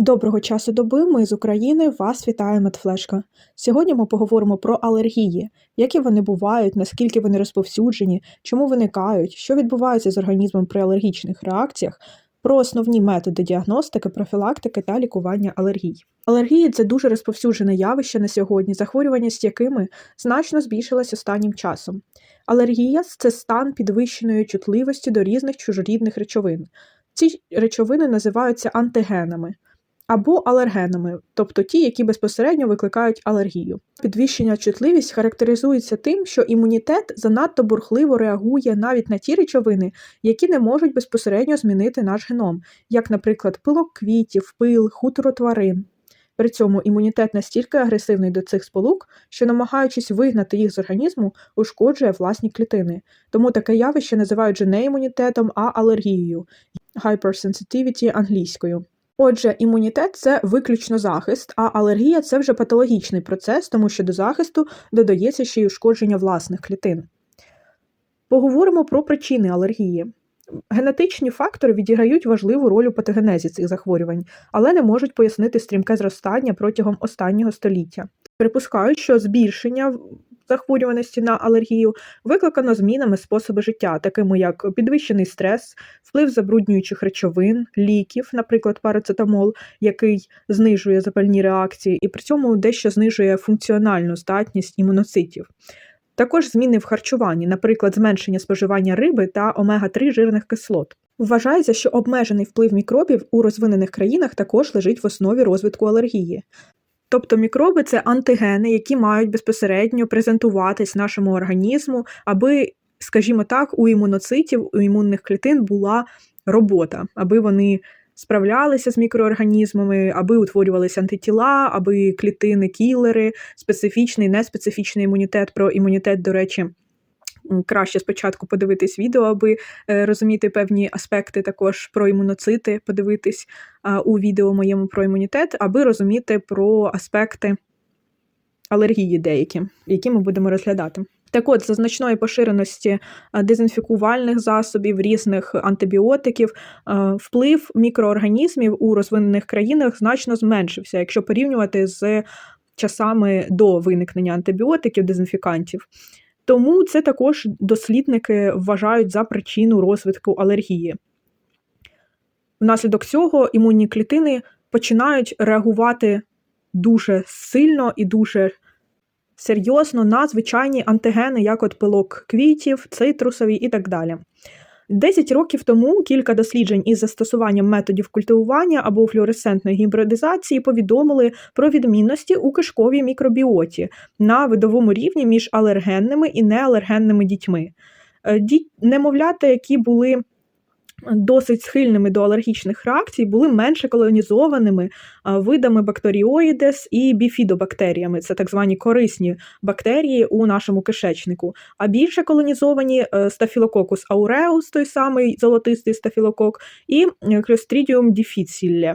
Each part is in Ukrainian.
Доброго часу доби, ми з України, вас вітає Медфлешка. Сьогодні ми поговоримо про алергії, які вони бувають, наскільки вони розповсюджені, чому виникають, що відбувається з організмом при алергічних реакціях, про основні методи діагностики, профілактики та лікування алергій. Алергії це дуже розповсюджене явище на сьогодні, захворювання з якими значно збільшилось останнім часом. Алергія це стан підвищеної чутливості до різних чужорідних речовин. Ці речовини називаються антигенами або алергенами, тобто ті, які безпосередньо викликають алергію. Підвищення чутливість характеризується тим, що імунітет занадто бурхливо реагує навіть на ті речовини, які не можуть безпосередньо змінити наш геном, як, наприклад, пилок квітів, пил, хутро тварин. При цьому імунітет настільки агресивний до цих сполук, що, намагаючись вигнати їх з організму, ушкоджує власні клітини. Тому таке явище називають же не імунітетом, а алергією hypersensitivity англійською. Отже, імунітет це виключно захист, а алергія це вже патологічний процес, тому що до захисту додається ще й ушкодження власних клітин. Поговоримо про причини алергії. Генетичні фактори відіграють важливу роль у патогенезі цих захворювань, але не можуть пояснити стрімке зростання протягом останнього століття. Припускають, що збільшення захворюваності на алергію викликано змінами способу життя, такими як підвищений стрес, вплив забруднюючих речовин, ліків, наприклад, парацетамол, який знижує запальні реакції, і при цьому дещо знижує функціональну здатність імуноцитів. Також зміни в харчуванні, наприклад, зменшення споживання риби та омега-3 жирних кислот. Вважається, що обмежений вплив мікробів у розвинених країнах також лежить в основі розвитку алергії. Тобто мікроби це антигени, які мають безпосередньо презентуватись нашому організму, аби, скажімо так, у імуноцитів, у імунних клітин була робота, аби вони справлялися з мікроорганізмами, аби утворювалися антитіла, аби клітини, кілери, специфічний, неспецифічний імунітет. Про імунітет, до речі. Краще спочатку подивитись відео, аби е, розуміти певні аспекти також про імуноцити, подивитись у відео моєму про імунітет, аби розуміти про аспекти алергії деякі, які ми будемо розглядати. Так от, за значної поширеності дезінфікувальних засобів, різних антибіотиків, вплив мікроорганізмів у розвинених країнах значно зменшився, якщо порівнювати з часами до виникнення антибіотиків, дезінфікантів. Тому це також дослідники вважають за причину розвитку алергії. Внаслідок цього імунні клітини починають реагувати дуже сильно і дуже серйозно на звичайні антигени, як от пилок квітів, цитрусові і так далі. 10 років тому кілька досліджень із застосуванням методів культивування або флюоресцентної гібридизації повідомили про відмінності у кишковій мікробіоті на видовому рівні між алергенними і неалергенними дітьми. Е, немовлята, які були досить схильними до алергічних реакцій, були менше колонізованими видами бактеріоїдес і біфідобактеріями. Це так звані корисні бактерії у нашому кишечнику. А більше колонізовані е, стафілококус ауреус, той самий золотистий стафілокок, і Clostridium difficile.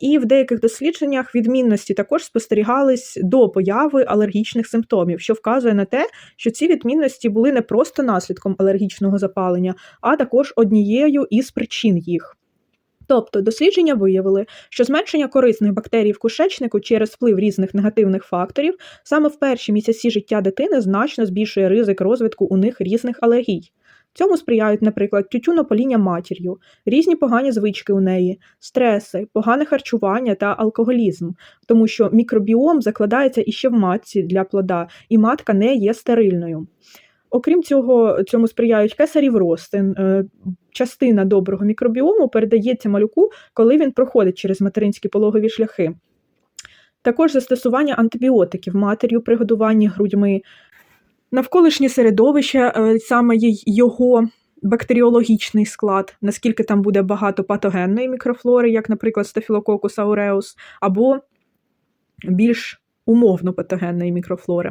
І в деяких дослідженнях відмінності також спостерігались до появи алергічних симптомів, що вказує на те, що ці відмінності були не просто наслідком алергічного запалення, а також однією із причин їх. Тобто дослідження виявили, що зменшення корисних бактерій в кишечнику через вплив різних негативних факторів саме в перші місяці життя дитини значно збільшує ризик розвитку у них різних алергій. Цьому сприяють, наприклад, тютюнопоління матір'ю, різні погані звички у неї, стреси, погане харчування та алкоголізм, тому що мікробіом закладається іще в матці для плода, і матка не є стерильною. Окрім цього, цьому сприяють кесарів ростин. Е, частина доброго мікробіому передається малюку, коли він проходить через материнські пологові шляхи. Також застосування антибіотиків матір'ю при годуванні грудьми, навколишнє середовище, е, саме його бактеріологічний склад, наскільки там буде багато патогенної мікрофлори, як, наприклад, Staphylococcus aureus, або більш умовно патогенної мікрофлори.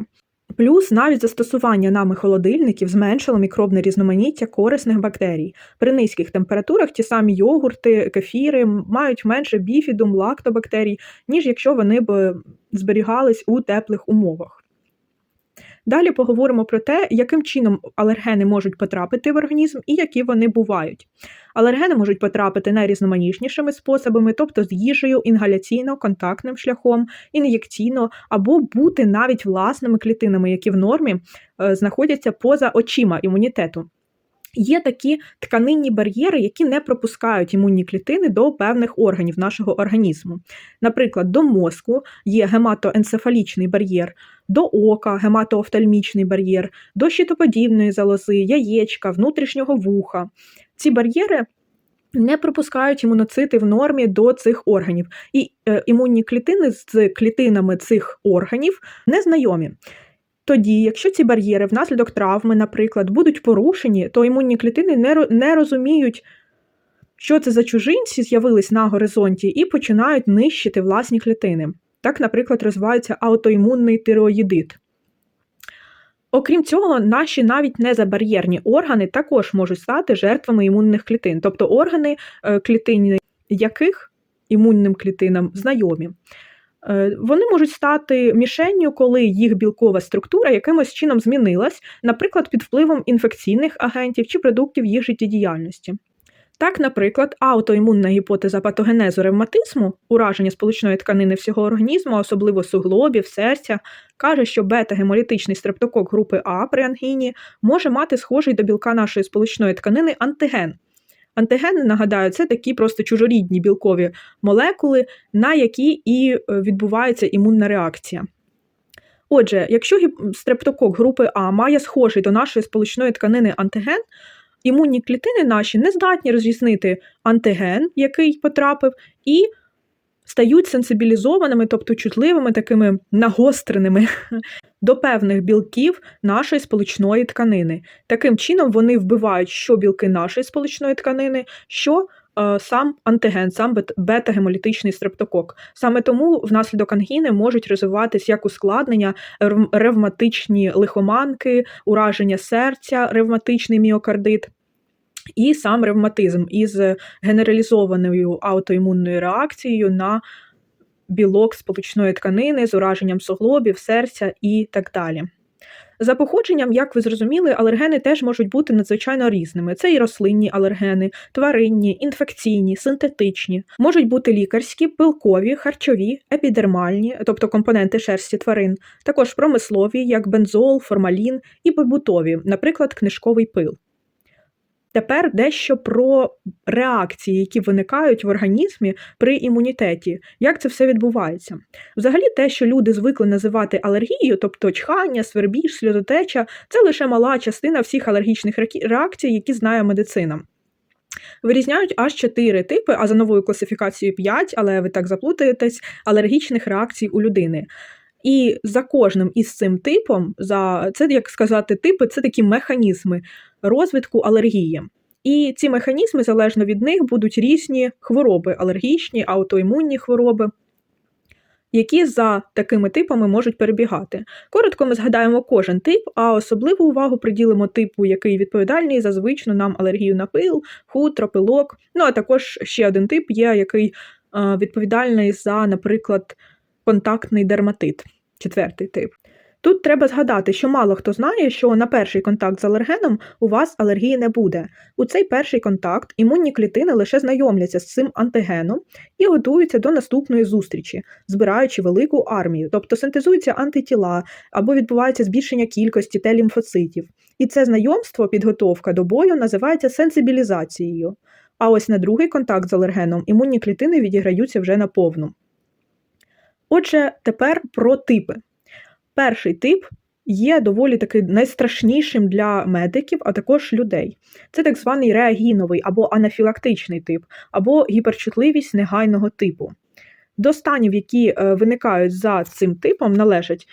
Плюс навіть застосування нами холодильників зменшило мікробне різноманіття корисних бактерій. При низьких температурах ті самі йогурти, кефіри мають менше біфідум, лактобактерій, ніж якщо вони б зберігались у теплих умовах. Далі поговоримо про те, яким чином алергени можуть потрапити в організм і які вони бувають. Алергени можуть потрапити найрізноманітнішими способами, тобто з їжею, інгаляційно, контактним шляхом, ін'єкційно, або бути навіть власними клітинами, які в нормі е, знаходяться поза очима імунітету. Є такі тканинні бар'єри, які не пропускають імунні клітини до певних органів нашого організму. Наприклад, до мозку є гематоенцефалічний бар'єр, до ока гематоофтальмічний бар'єр, до щитоподібної залози, яєчка, внутрішнього вуха. Ці бар'єри не пропускають імуноцити в нормі до цих органів, і е, імунні клітини з клітинами цих органів не знайомі. Тоді, якщо ці бар'єри внаслідок травми, наприклад, будуть порушені, то імунні клітини не, розуміють, що це за чужинці з'явились на горизонті, і починають нищити власні клітини. Так, наприклад, розвивається аутоімунний тиреоїдит. Окрім цього, наші навіть незабар'єрні органи також можуть стати жертвами імунних клітин, тобто органи е, клітини яких імунним клітинам знайомі. Е, вони можуть стати мішенню, коли їх білкова структура якимось чином змінилась, наприклад, під впливом інфекційних агентів чи продуктів їх життєдіяльності. Так, наприклад, аутоімунна гіпотеза патогенезу ревматизму, ураження сполучної тканини всього організму, особливо суглобів, серця, каже, що бета-гемолітичний стрептокок групи А при ангіні може мати схожий до білка нашої сполучної тканини антиген. Антигени, нагадаю, це такі просто чужорідні білкові молекули, на які і е, відбувається імунна реакція. Отже, якщо стрептокок групи А має схожий до нашої сполучної тканини антиген, імунні клітини наші не здатні розрізнити антиген, який потрапив, і стають сенсибілізованими, тобто чутливими, такими нагостреними до певних білків нашої сполучної тканини. Таким чином, вони вбивають що білки нашої сполучної тканини, що е, сам антиген, сам бета-гемолітичний стрептокок. Саме тому внаслідок ангіни можуть розвиватись як ускладнення, ревматичні лихоманки, ураження серця, ревматичний міокардит. І сам ревматизм із генералізованою аутоімунною реакцією на білок сполучної тканини з ураженням суглобів, серця і так далі. За походженням, як ви зрозуміли, алергени теж можуть бути надзвичайно різними. Це і рослинні алергени, тваринні, інфекційні, синтетичні, можуть бути лікарські, пилкові, харчові, епідермальні, тобто компоненти шерсті тварин, також промислові, як бензол, формалін і побутові, наприклад, книжковий пил. Тепер дещо про реакції, які виникають в організмі при імунітеті. Як це все відбувається? Взагалі, те, що люди звикли називати алергією, тобто чхання, свербіж, сльозотеча, це лише мала частина всіх алергічних реакцій, які знає медицина. Вирізняють аж чотири типи, а за новою класифікацією 5, але ви так заплутаєтесь, алергічних реакцій у людини. І за кожним із цим типом, за це як сказати, типи це такі механізми розвитку алергії. І ці механізми, залежно від них, будуть різні хвороби, алергічні, аутоімунні хвороби, які за такими типами можуть перебігати. Коротко ми згадаємо кожен тип, а особливу увагу приділимо типу, який відповідальний за звичну нам алергію на пил, хутро, пилок. Ну а також ще один тип є, який відповідальний за, наприклад, контактний дерматит, четвертий тип. Тут треба згадати, що мало хто знає, що на перший контакт з алергеном у вас алергії не буде. У цей перший контакт імунні клітини лише знайомляться з цим антигеном і готуються до наступної зустрічі, збираючи велику армію, тобто синтезуються антитіла або відбувається збільшення кількості Т-лімфоцитів. І це знайомство, підготовка до бою називається сенсибілізацією. А ось на другий контакт з алергеном імунні клітини відіграються вже наповну. Отже, тепер про типи. Перший тип є доволі таки найстрашнішим для медиків, а також людей. Це так званий реагіновий або анафілактичний тип, або гіперчутливість негайного типу. До станів, які е, виникають за цим типом, належать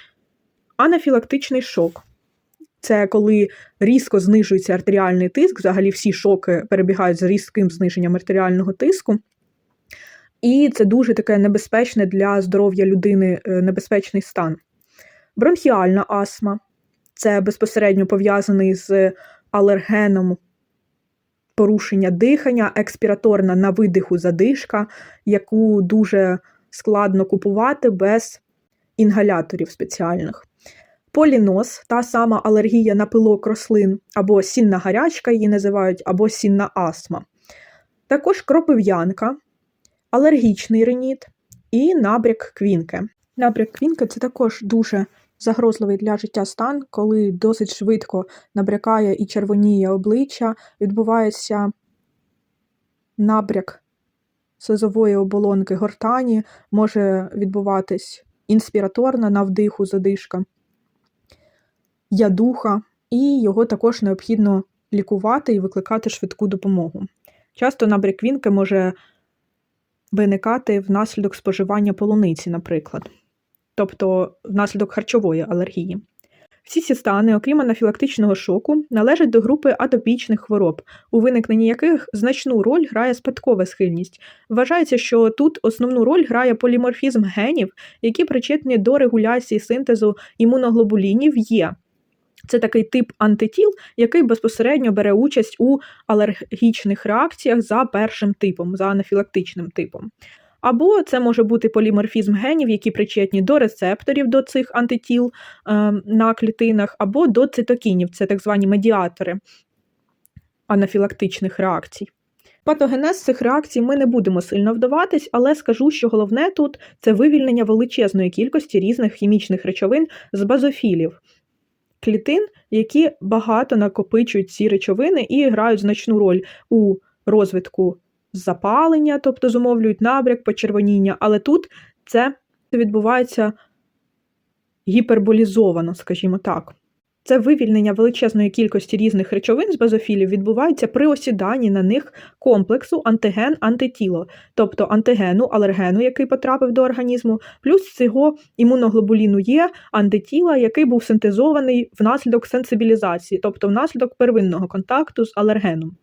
анафілактичний шок. Це коли різко знижується артеріальний тиск, взагалі всі шоки перебігають з різким зниженням артеріального тиску. І це дуже таке небезпечне для здоров'я людини е, небезпечний стан. Бронхіальна астма це безпосередньо пов'язаний з алергеном порушення дихання, експіраторна на видиху задишка, яку дуже складно купувати без інгаляторів спеціальних. Полінос, та сама алергія на пилок рослин, або сінна гарячка її називають, або сінна астма. Також кропив'янка, алергічний реніт і набряк квінки. Набряк квінки це також дуже загрозливий для життя стан, коли досить швидко набрякає і червоніє обличчя, відбувається набряк слизової оболонки гортані, може відбуватись інспіраторна на вдиху задишка, ядуха, і його також необхідно лікувати і викликати швидку допомогу. Часто набряк квінки може виникати внаслідок споживання полуниці, наприклад, тобто внаслідок харчової алергії. Всі ці стани, окрім анафілактичного шоку, належать до групи атопічних хвороб, у виникненні яких значну роль грає спадкова схильність. Вважається, що тут основну роль грає поліморфізм генів, які причетні до регуляції синтезу імуноглобулінів Є. Це такий тип антитіл, який безпосередньо бере участь у алергічних реакціях за першим типом, за анафілактичним типом. Або це може бути поліморфізм генів, які причетні до рецепторів до цих антитіл е, на клітинах, або до цитокінів, це так звані медіатори анафілактичних реакцій. Патогенез цих реакцій ми не будемо сильно вдаватись, але скажу, що головне тут це вивільнення величезної кількості різних хімічних речовин з базофілів, клітин, які багато накопичують ці речовини і грають значну роль у розвитку запалення, тобто зумовлюють набряк, почервоніння, але тут це відбувається гіперболізовано, скажімо так. Це вивільнення величезної кількості різних речовин з базофілів відбувається при осіданні на них комплексу антиген-антитіло, тобто антигену, алергену, який потрапив до організму, плюс цього імуноглобуліну Є антитіла, який був синтезований внаслідок сенсибілізації, тобто внаслідок первинного контакту з алергеном.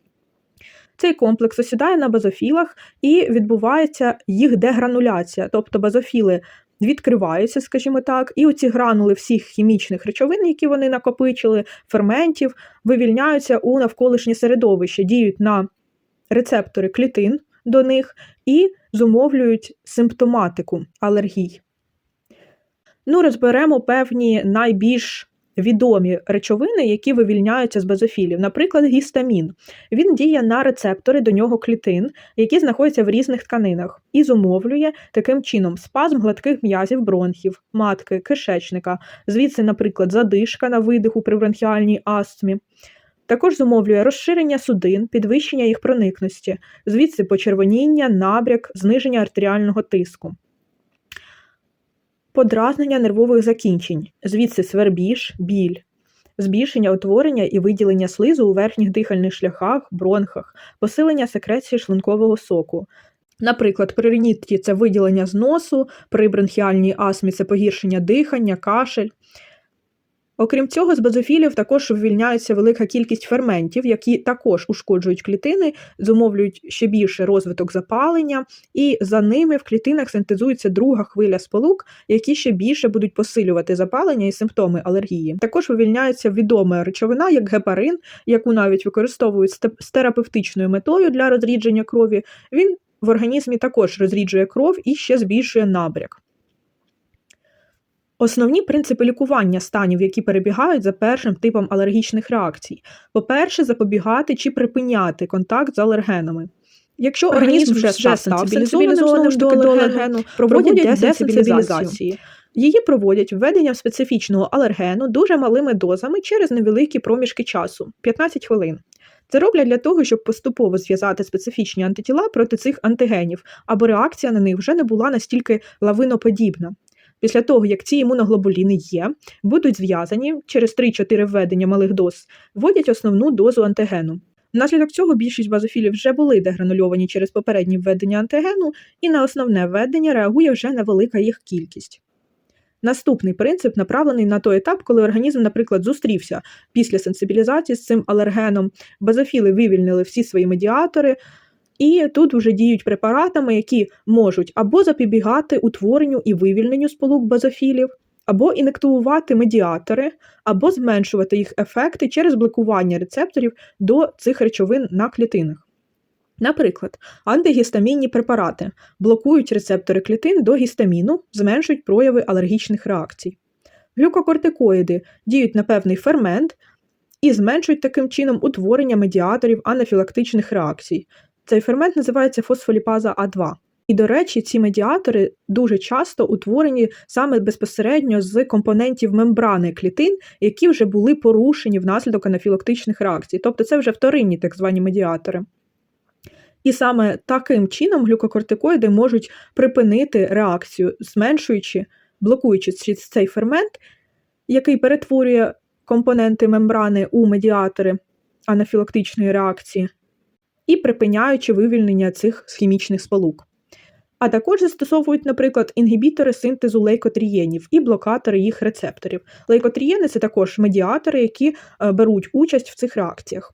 Цей комплекс осідає на базофілах і відбувається їх дегрануляція, тобто базофіли відкриваються, скажімо так, і оці гранули всіх хімічних речовин, які вони накопичили, ферментів, вивільняються у навколишнє середовище, діють на рецептори клітин до них і зумовлюють симптоматику алергій. Ну, розберемо певні найбільш відомі речовини, які вивільняються з базофілів, наприклад, гістамін. Він діє на рецептори до нього клітин, які знаходяться в різних тканинах, і зумовлює таким чином спазм гладких м'язів бронхів, матки, кишечника, звідси, наприклад, задишка на видиху при бронхіальній астмі. Також зумовлює розширення судин, підвищення їх проникності, звідси почервоніння, набряк, зниження артеріального тиску подразнення нервових закінчень, звідси свербіж, біль, збільшення утворення і виділення слизу у верхніх дихальних шляхах, бронхах, посилення секреції шлункового соку. Наприклад, при ринітті це виділення з носу, при бронхіальній астмі це погіршення дихання, кашель. Окрім цього, з базофілів також вивільняється велика кількість ферментів, які також ушкоджують клітини, зумовлюють ще більше розвиток запалення, і за ними в клітинах синтезується друга хвиля сполук, які ще більше будуть посилювати запалення і симптоми алергії. Також вивільняється відома речовина, як гепарин, яку навіть використовують з терапевтичною метою для розрідження крові. Він в організмі також розріджує кров і ще збільшує набряк. Основні принципи лікування станів, які перебігають за першим типом алергічних реакцій. По-перше, запобігати чи припиняти контакт з алергенами. Якщо організм вже став сенсибілізованим до алергену, проводять десенсибілізації. Її проводять введенням специфічного алергену дуже малими дозами через невеликі проміжки часу 15 хвилин. Це роблять для того, щоб поступово зв'язати специфічні антитіла проти цих антигенів, або реакція на них вже не була настільки лавиноподібна. Після того, як ці імуноглобуліни є, будуть зв'язані через 3-4 введення малих доз, вводять основну дозу антигену. Внаслідок цього більшість базофілів вже були дегранульовані через попередні введення антигену, і на основне введення реагує вже невелика їх кількість. Наступний принцип направлений на той етап, коли організм, наприклад, зустрівся після сенсибілізації з цим алергеном, базофіли вивільнили всі свої медіатори. І тут вже діють препаратами, які можуть або запобігати утворенню і вивільненню сполук базофілів, або інектувати медіатори, або зменшувати їх ефекти через блокування рецепторів до цих речовин на клітинах. Наприклад, антигістамінні препарати блокують рецептори клітин до гістаміну, зменшують прояви алергічних реакцій. Глюкокортикоїди діють на певний фермент і зменшують таким чином утворення медіаторів анафілактичних реакцій. Цей фермент називається фосфоліпаза А2. І, до речі, ці медіатори дуже часто утворені саме безпосередньо з компонентів мембрани клітин, які вже були порушені внаслідок анафілактичних реакцій. Тобто це вже вторинні так звані медіатори. І саме таким чином глюкокортикоїди можуть припинити реакцію, зменшуючи, блокуючи цей фермент, який перетворює компоненти мембрани у медіатори анафілактичної реакції, і припиняючи вивільнення цих хімічних сполук. А також застосовують, наприклад, інгібітори синтезу лейкотрієнів і блокатори їх рецепторів. Лейкотрієни це також медіатори, які е, беруть участь в цих реакціях.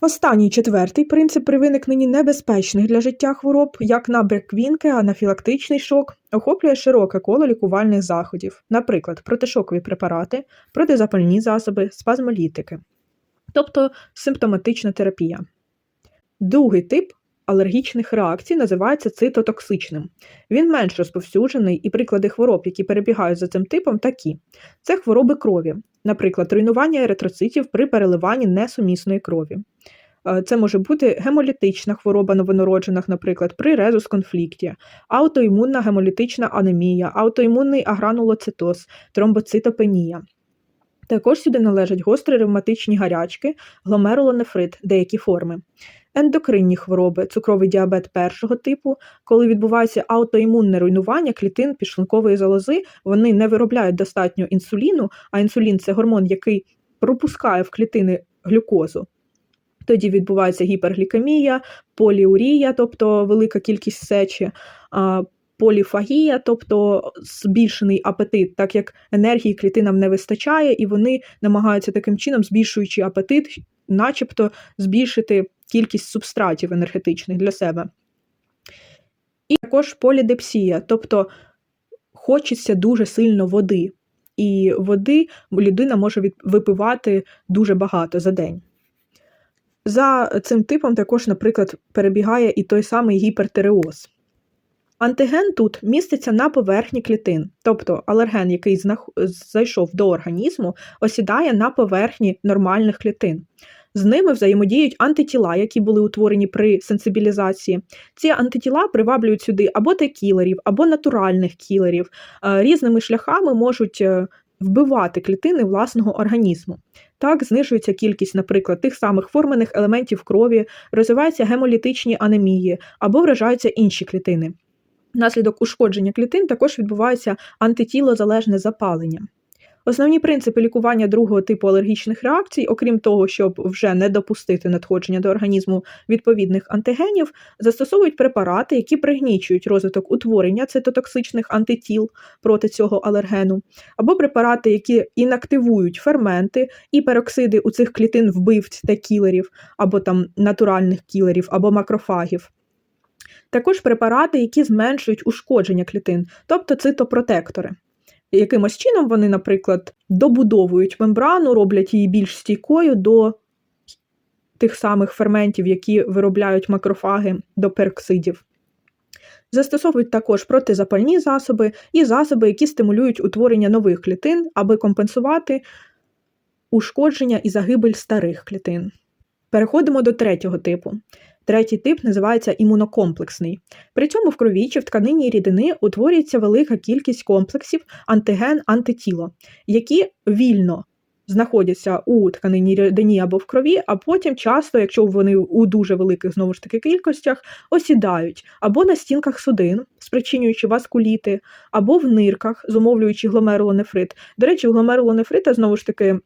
Останній четвертий принцип при виникненні небезпечних для життя хвороб, як набряк квінки, анафілактичний шок, охоплює широке коло лікувальних заходів, наприклад, протишокові препарати, протизапальні засоби, спазмолітики, тобто симптоматична терапія. Другий тип алергічних реакцій називається цитотоксичним. Він менш розповсюджений, і приклади хвороб, які перебігають за цим типом, такі: це хвороби крові, наприклад, руйнування еритроцитів при переливанні несумісної крові. Е, це може бути гемолітична хвороба новонароджених, наприклад, при резус-конфлікті, аутоімунна гемолітична анемія, аутоімунний агранулоцитоз, тромбоцитопенія. Також сюди належать гострі ревматичні гарячки, гломерулонефрит, деякі форми, ендокринні хвороби, цукровий діабет першого типу, коли відбувається аутоімунне руйнування клітин підшлункової залози, вони не виробляють достатньо інсуліну, а інсулін це гормон, який пропускає в клітини глюкозу. Тоді відбувається гіперглікемія, поліурія, тобто велика кількість сечі, поліфагія, тобто збільшений апетит, так як енергії клітинам не вистачає, і вони намагаються таким чином, збільшуючи апетит, начебто збільшити кількість субстратів енергетичних для себе. І також полідепсія, тобто хочеться дуже сильно води. І води людина може випивати дуже багато за день. За цим типом також, наприклад, перебігає і той самий гіпертереоз. Антиген тут міститься на поверхні клітин, тобто алерген, який зайшов до організму, осідає на поверхні нормальних клітин. З ними взаємодіють антитіла, які були утворені при сенсибілізації. Ці антитіла приваблюють сюди або Т-кілерів, або натуральних кілерів. Е, різними шляхами можуть е, вбивати клітини власного організму. Так знижується кількість, наприклад, тих самих формених елементів крові, розвиваються гемолітичні анемії або вражаються інші клітини. Внаслідок ушкодження клітин також відбувається антитілозалежне запалення. Основні принципи лікування другого типу алергічних реакцій, окрім того, щоб вже не допустити надходження до організму відповідних антигенів, застосовують препарати, які пригнічують розвиток утворення цитотоксичних антитіл проти цього алергену, або препарати, які інактивують ферменти і пероксиди у цих клітин вбивць та кілерів, або там натуральних кілерів, або макрофагів. Також препарати, які зменшують ушкодження клітин, тобто цитопротектори. Якимось чином вони, наприклад, добудовують мембрану, роблять її більш стійкою до тих самих ферментів, які виробляють макрофаги до пероксидів. Застосовують також протизапальні засоби і засоби, які стимулюють утворення нових клітин, аби компенсувати ушкодження і загибель старих клітин. Переходимо до третього типу. Третій тип називається імунокомплексний. При цьому в крові чи в тканині рідини утворюється велика кількість комплексів антиген-антитіло, які вільно знаходяться у тканині рідині або в крові, а потім часто, якщо вони у дуже великих знову ж таки кількостях, осідають або на стінках судин, спричинюючи васкуліти, або в нирках, зумовлюючи гломерулонефрит. До речі, гломерулонефрита, знову ж таки,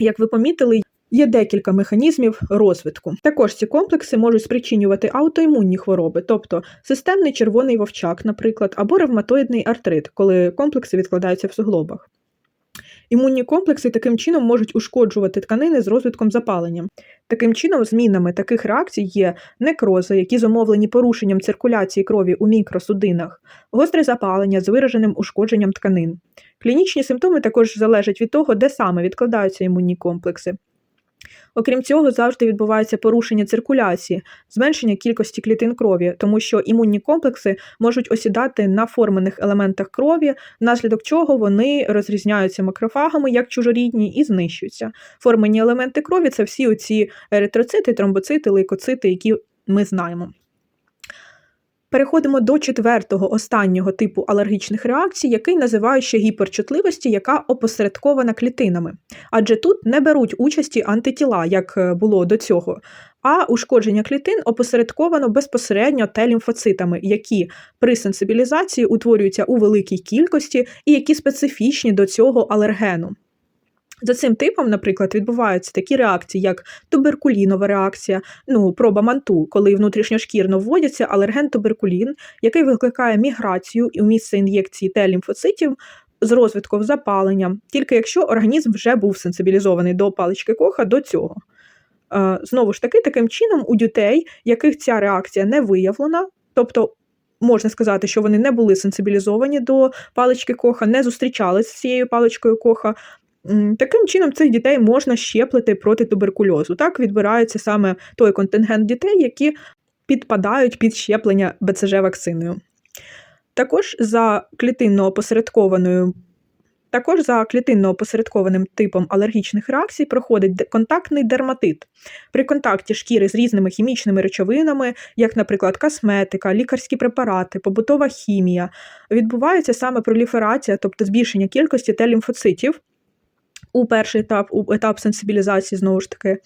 як ви помітили, Є декілька механізмів розвитку. Також ці комплекси можуть спричинювати аутоімунні хвороби, тобто системний червоний вовчак, наприклад, або ревматоїдний артрит, коли комплекси відкладаються в суглобах. Імунні комплекси таким чином можуть ушкоджувати тканини з розвитком запалення. Таким чином, змінами таких реакцій є некрози, які зумовлені порушенням циркуляції крові у мікросудинах, гостре запалення з вираженим ушкодженням тканин. Клінічні симптоми також залежать від того, де саме відкладаються імунні комплекси. Окрім цього, завжди відбувається порушення циркуляції, зменшення кількості клітин крові, тому що імунні комплекси можуть осідати на формених елементах крові, внаслідок чого вони розрізняються макрофагами як чужорідні і знищуються. Формені елементи крові це всі оці еритроцити, тромбоцити, лейкоцити, які ми знаємо. Переходимо до четвертого останнього типу алергічних реакцій, який називають ще гіперчутливості, яка опосередкована клітинами. Адже тут не беруть участі антитіла, як е, було до цього. А ушкодження клітин опосередковано безпосередньо Т-лімфоцитами, які при сенсибілізації утворюються у великій кількості і які специфічні до цього алергену. За цим типом, наприклад, відбуваються такі реакції, як туберкулінова реакція, ну, проба манту, коли внутрішньошкірно вводиться алерген туберкулін, який викликає міграцію у місце ін'єкції Т-лімфоцитів з розвитком запалення, тільки якщо організм вже був сенсибілізований до палички коха до цього. Е, знову ж таки, таким чином, у дітей, яких ця реакція не виявлена, тобто можна сказати, що вони не були сенсибілізовані до палички коха, не зустрічалися з цією паличкою коха, Таким чином, цих дітей можна щеплити проти туберкульозу. Так відбирається саме той контингент дітей, які підпадають під щеплення БЦЖ вакциною. Також за клітинно опосередкованою також за клітинно опосередкованим типом алергічних реакцій проходить контактний дерматит. При контакті шкіри з різними хімічними речовинами, як, наприклад, косметика, лікарські препарати, побутова хімія, відбувається саме проліферація, тобто збільшення кількості Т-лімфоцитів, у перший етап, у етап сенсибілізації, знову ж таки.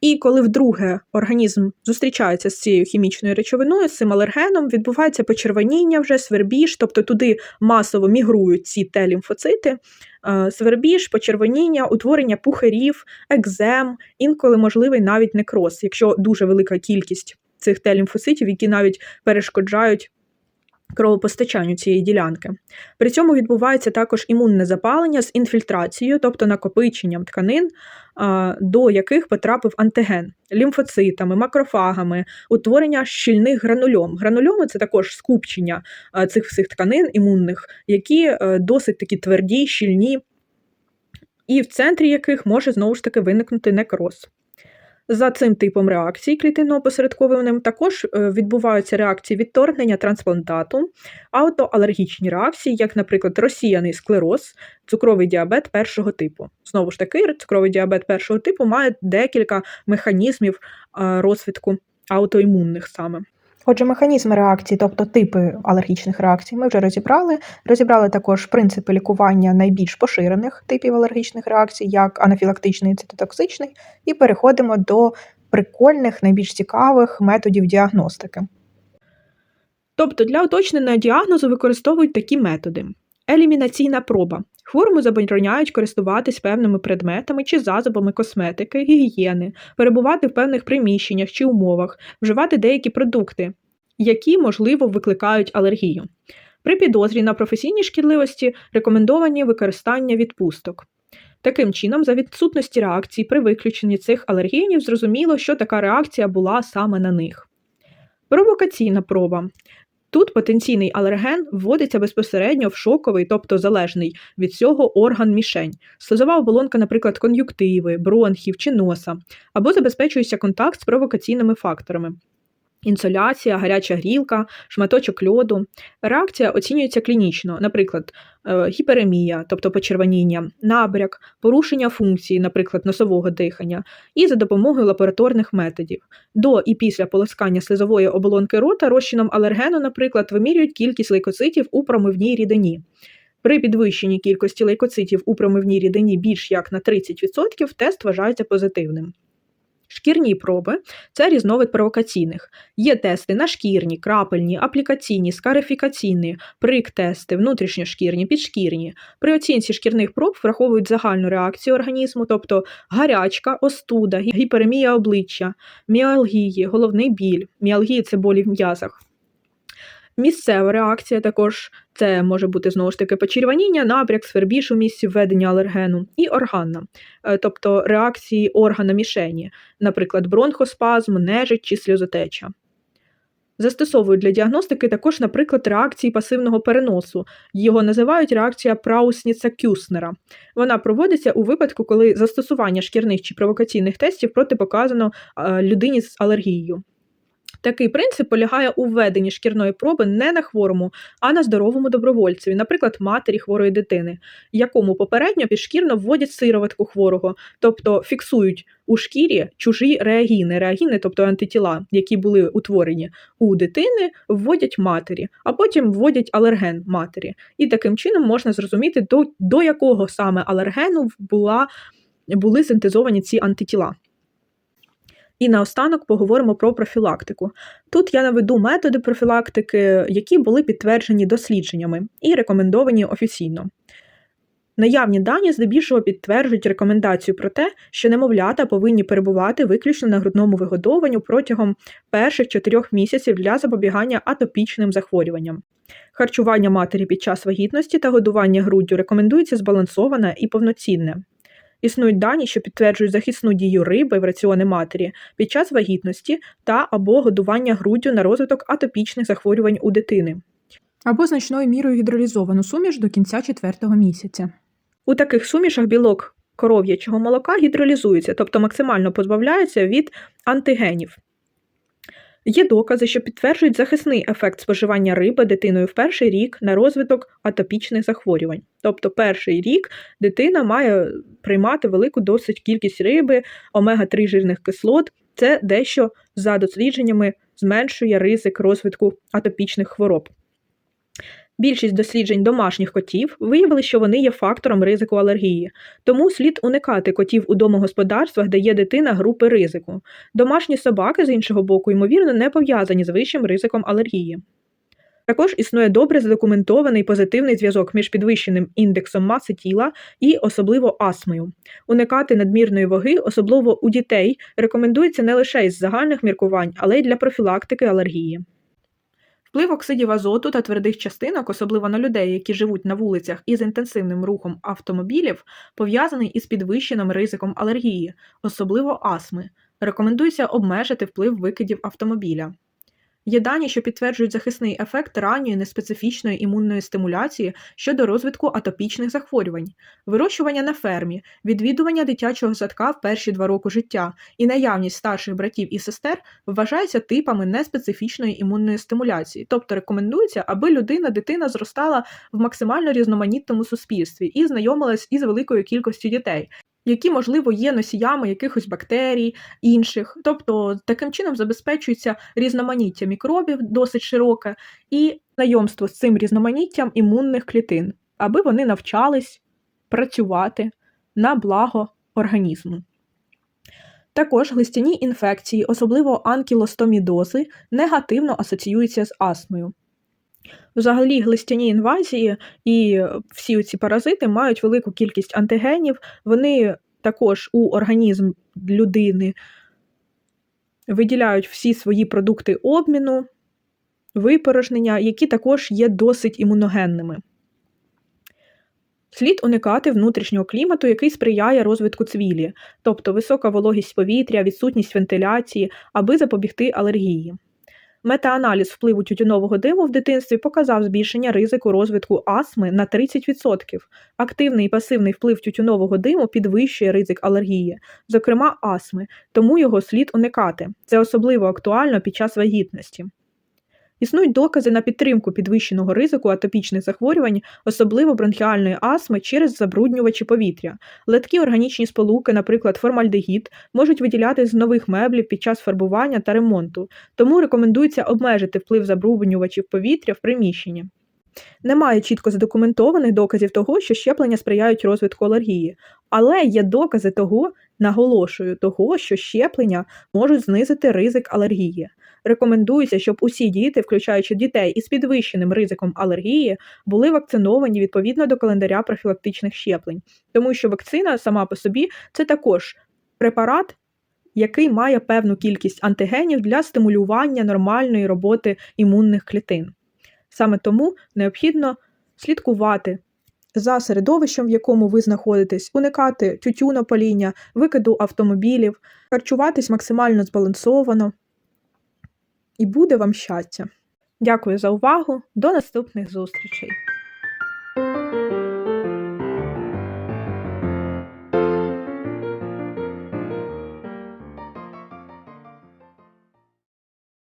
І коли вдруге організм зустрічається з цією хімічною речовиною, з цим алергеном, відбувається почервоніння вже, свербіж, тобто туди масово мігрують ці Т-лімфоцити, е, свербіж, почервоніння, утворення пухарів, екзем, інколи можливий навіть некроз, якщо дуже велика кількість цих Т-лімфоцитів, які навіть перешкоджають кровопостачанню цієї ділянки. При цьому відбувається також імунне запалення з інфільтрацією, тобто накопиченням тканин, до яких потрапив антиген, лімфоцитами, макрофагами, утворення щільних гранульом. Гранульоми це також скупчення цих всіх тканин імунних, які е, досить такі тверді, щільні, і в центрі яких може знову ж таки виникнути некроз. За цим типом реакцій клітинно-опосередкованим також е, відбуваються реакції відторгнення трансплантату, аутоалергічні реакції, як, наприклад, розсіяний склероз, цукровий діабет першого типу. Знову ж таки, цукровий діабет першого типу має декілька механізмів розвитку аутоімунних саме. Отже, механізми реакції, тобто типи алергічних реакцій, ми вже розібрали. Розібрали також принципи лікування найбільш поширених типів алергічних реакцій, як анафілактичний і цитотоксичний, і переходимо до прикольних, найбільш цікавих методів діагностики. Тобто для уточнення діагнозу використовують такі методи: елімінаційна проба. Хворому забороняють користуватись певними предметами чи засобами косметики, гігієни, перебувати в певних приміщеннях чи умовах, вживати деякі продукти, які, можливо, викликають алергію. При підозрі на професійні шкідливості рекомендовані використання відпусток. Таким чином, за відсутності реакції при виключенні цих алергенів, зрозуміло, що така реакція була саме на них. Провокаційна проба Тут потенційний алерген вводиться безпосередньо в шоковий, тобто залежний від цього орган мішень, слизова оболонка, наприклад, кон'юктиви, бронхів чи носа, або забезпечується контакт з провокаційними факторами. Інсоляція, гаряча грілка, шматочок льоду. Реакція оцінюється клінічно, наприклад, е, гіперемія, тобто почервоніння, набряк, порушення функції, наприклад, носового дихання, і за допомогою лабораторних методів. До і після полоскання слизової оболонки рота розчином алергену, наприклад, вимірюють кількість лейкоцитів у промивній рідині. При підвищенні кількості лейкоцитів у промивній рідині більш як на 30%, тест вважається позитивним. Шкірні проби це різновид провокаційних. Є тести на шкірні, крапельні, аплікаційні, скарифікаційні, прик-тести, внутрішньошкірні, підшкірні. При оцінці шкірних проб враховують загальну реакцію організму, тобто гарячка, остуда, гіперемія обличчя, міалгії, головний біль. Міалгії це болі в м'язах. Місцева реакція також це може бути знову ж таки почервоніння, набряк, свербіж у місці введення алергену, і органна, е, тобто реакції органа мішені, наприклад, бронхоспазм, нежить чи сльозотеча. Застосовують для діагностики також, наприклад, реакції пасивного переносу. Його називають реакція праусніца кюснера Вона проводиться у випадку, коли застосування шкірних чи провокаційних тестів протипоказано е, людині з алергією. Такий принцип полягає у введенні шкірної проби не на хворому, а на здоровому добровольцеві, наприклад, матері хворої дитини, якому попередньо підшкірно вводять сироватку хворого, тобто фіксують у шкірі чужі реагіни, реагіни, тобто антитіла, які були утворені у дитини, вводять матері, а потім вводять алерген матері. І таким чином можна зрозуміти, до, до якого саме алергену була, були синтезовані ці антитіла. І наостанок поговоримо про профілактику. Тут я наведу методи профілактики, які були підтверджені дослідженнями і рекомендовані офіційно. Наявні дані здебільшого підтверджують рекомендацію про те, що немовлята повинні перебувати виключно на грудному вигодовуванню протягом перших 4 місяців для запобігання атопічним захворюванням. Харчування матері під час вагітності та годування груддю рекомендується збалансоване і повноцінне. Існують дані, що підтверджують захисну дію риби в раціони матері під час вагітності та або годування груддю на розвиток атопічних захворювань у дитини. Або значною мірою гідролізовану суміш до кінця четвертого місяця. У таких сумішах білок коров'ячого молока гідролізується, тобто максимально позбавляється від антигенів. Є докази, що підтверджують захисний ефект споживання риби дитиною в перший рік на розвиток атопічних захворювань. Тобто, перший рік дитина має приймати велику досить кількість риби, омега-3 жирних кислот. Це дещо за дослідженнями зменшує ризик розвитку атопічних хвороб. Більшість досліджень домашніх котів виявили, що вони є фактором ризику алергії, тому слід уникати котів у домогосподарствах, де є дитина групи ризику. Домашні собаки, з іншого боку, ймовірно, не пов'язані з вищим ризиком алергії. Також існує добре задокументований позитивний зв'язок між підвищеним індексом маси тіла і особливо астмою. Уникати надмірної ваги, особливо у дітей, рекомендується не лише із загальних міркувань, але й для профілактики алергії. Вплив оксидів азоту та твердих частинок, особливо на людей, які живуть на вулицях із інтенсивним рухом автомобілів, пов'язаний із підвищеним ризиком алергії, особливо астми. Рекомендується обмежити вплив викидів автомобіля. Є дані, що підтверджують захисний ефект ранньої неспецифічної імунної стимуляції щодо розвитку атопічних захворювань, вирощування на фермі, відвідування дитячого садка в перші два роки життя і наявність старших братів і сестер вважаються типами неспецифічної імунної стимуляції, тобто рекомендується, аби людина, дитина зростала в максимально різноманітному суспільстві і знайомилась із великою кількістю дітей. Які, можливо, є носіями якихось бактерій, інших. Тобто таким чином забезпечується різноманіття мікробів досить широке і знайомство з цим різноманіттям імунних клітин, аби вони навчались працювати на благо організму. Також глистяні інфекції, особливо анкілостомідози, негативно асоціюються з астмою. Взагалі, глистяні інвазії і всі ці паразити мають велику кількість антигенів, вони також у організм людини виділяють всі свої продукти обміну, випорожнення, які також є досить імуногенними. Слід уникати внутрішнього клімату, який сприяє розвитку цвілі, тобто висока вологість повітря, відсутність вентиляції, аби запобігти алергії. Метааналіз впливу тютюнового диму в дитинстві показав збільшення ризику розвитку астми на 30%. Активний і пасивний вплив тютюнового диму підвищує ризик алергії, зокрема астми, тому його слід уникати. Це особливо актуально під час вагітності. Існують докази на підтримку підвищеного ризику атопічних захворювань, особливо бронхіальної астми через забруднювачі повітря. Леткі органічні сполуки, наприклад, формальдегід, можуть виділяти з нових меблів під час фарбування та ремонту, тому рекомендується обмежити вплив забруднювачів повітря в приміщенні. Немає чітко задокументованих доказів того, що щеплення сприяють розвитку алергії, але є докази того, наголошую, того, що щеплення можуть знизити ризик алергії. Рекомендується, щоб усі діти, включаючи дітей із підвищеним ризиком алергії, були вакциновані відповідно до календаря профілактичних щеплень, тому що вакцина сама по собі це також препарат, який має певну кількість антигенів для стимулювання нормальної роботи імунних клітин. Саме тому необхідно слідкувати за середовищем, в якому ви знаходитесь, уникати тютюнопаління, викиду автомобілів, харчуватись максимально збалансовано і буде вам щастя. Дякую за увагу. До наступних зустрічей!